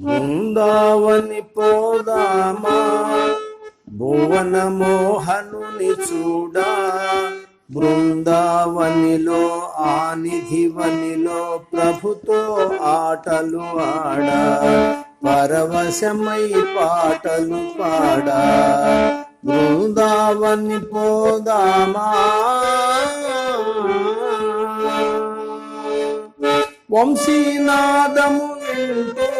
బృందావని పోదామా? భువన మోహనుని చూడా? బృందావనిలో ఆనిధివనిలో ప్రభుతో ఆటలు ఆడా? పరవశమై పాటలు పాడా? బృందావని పోదామా? వంశీనాదము వింటూ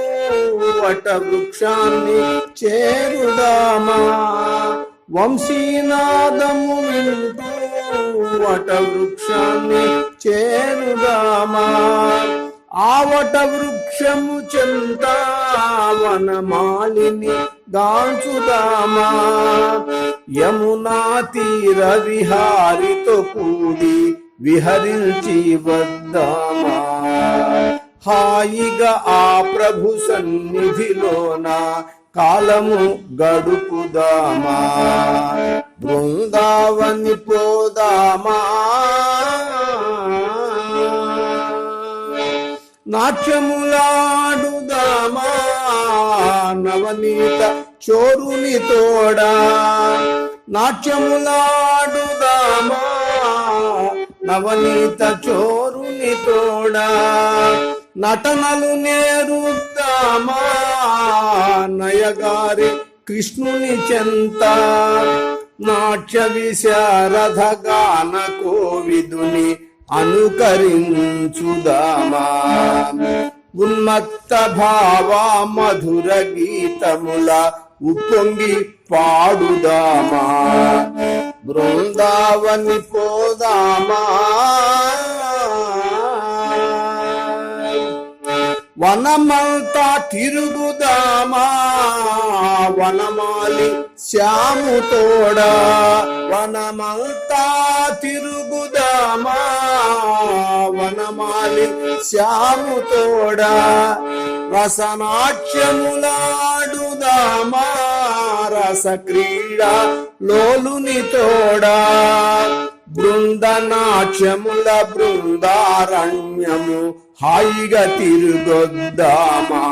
వట వృక్షాన్ని చేరుదామా? వంశీనాదము వింటూ వట వృక్షాన్ని చేరుదామా? ఆ వట వృక్షము చెంత వనమాలిని గాంచుదామా యమునా తీర విహారితో కూడి విహరించి వద్దామా? హాయిగా ఆ ప్రభు సన్నిధిలోన కాలము గడుపుదామా. బృందావని పోదామా. నాట్యములాడుదామా. నవనీత చోరుని తోడా. నాట్యములాడుదామా. నవనీత చోరుని తోడా. నటనలు నేరుద్దామా? నయగారి కృష్ణుని చెంత. నాట్య విశారథ గాన కోవిదుని అనుకరించుదామా? ఉన్మత్త భావ మధుర గీతముల ఉప్పొంగి పాడుదామా? బృందావని పోదామా? వనమంతా తిరుగుదామా వనమాలి శ్యాము తోడా. వనమంతా తిరుగుదామా వనమాలి శ్యాము తోడా. రసనాట్యములాడుదామా రస క్రీడా లోలుని తోడా. బృందనాట్యముల బృందారణ్యము హాయిగా తిరుగొద్దామా?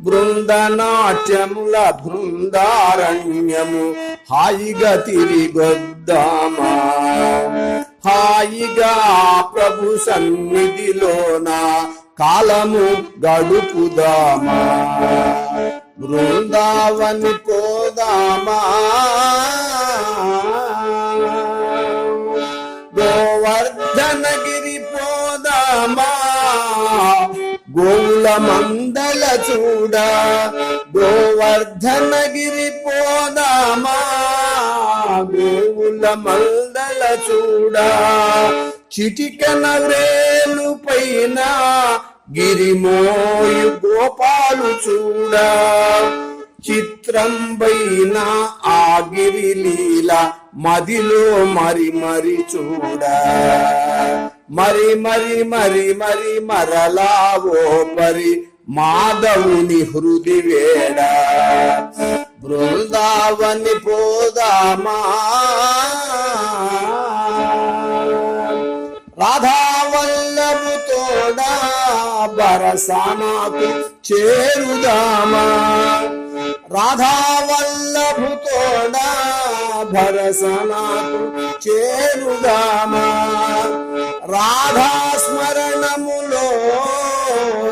బృందనాట్యముల బృందారణ్యము హాయిగా తిరిగొద్దామా? హాయిగా ప్రభు సన్నిధిలోన కాలము గడుపుదామా? బృందావని పోదామా? గోవర్ధనగిరి పోదామా? గోవుల మందల చూడ గోవర్ధనగిరి పోదామా? గోవుల మందల చూడ చిటికన వేలు పైన గిరిమోయు గోపాలు చూడా చిత్రంబైన ఆగిరి లీల మదిలో మరి మరి చూడ. మరి మరి మరి మరి మరలా ఓ పరి మాధవుని హృది వేడ. బృందావని పోదామా? రాధావల్లభు తోడా బరసానాకు చేరుదామా? రాధావల్లభుతోడా భరసనాకు చేరుగామా రాధా స్మరణములో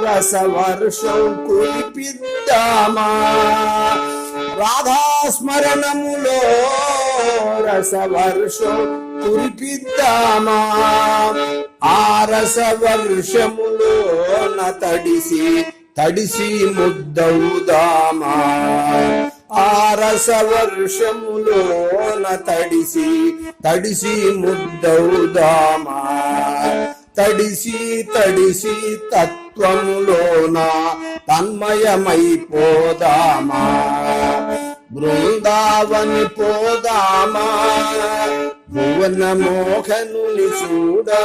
రసవర్షం కురిపిద్దామా. రాధా స్మరణములో రసవర్షం కురిపిద్దామా. ఆ రసవర్షములో నతడిసి తడిసి ముద్దవుదామా? ఆరస వర్షములోన తడిసి తడిసి ముద్దవుదామా? తడిసి తడిసి తత్వములోన తన్మయమైపోదామా? బృందావని పోదామా? భువన మోహనుని చూడా?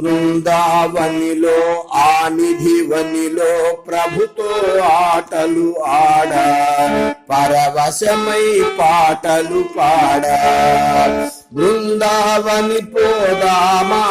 బృందావనిలో ఆనిధివనిలో ప్రభుతో ఆటలు ఆడ పరవశమై పాటలు పాడ. బృందావని పోదామా?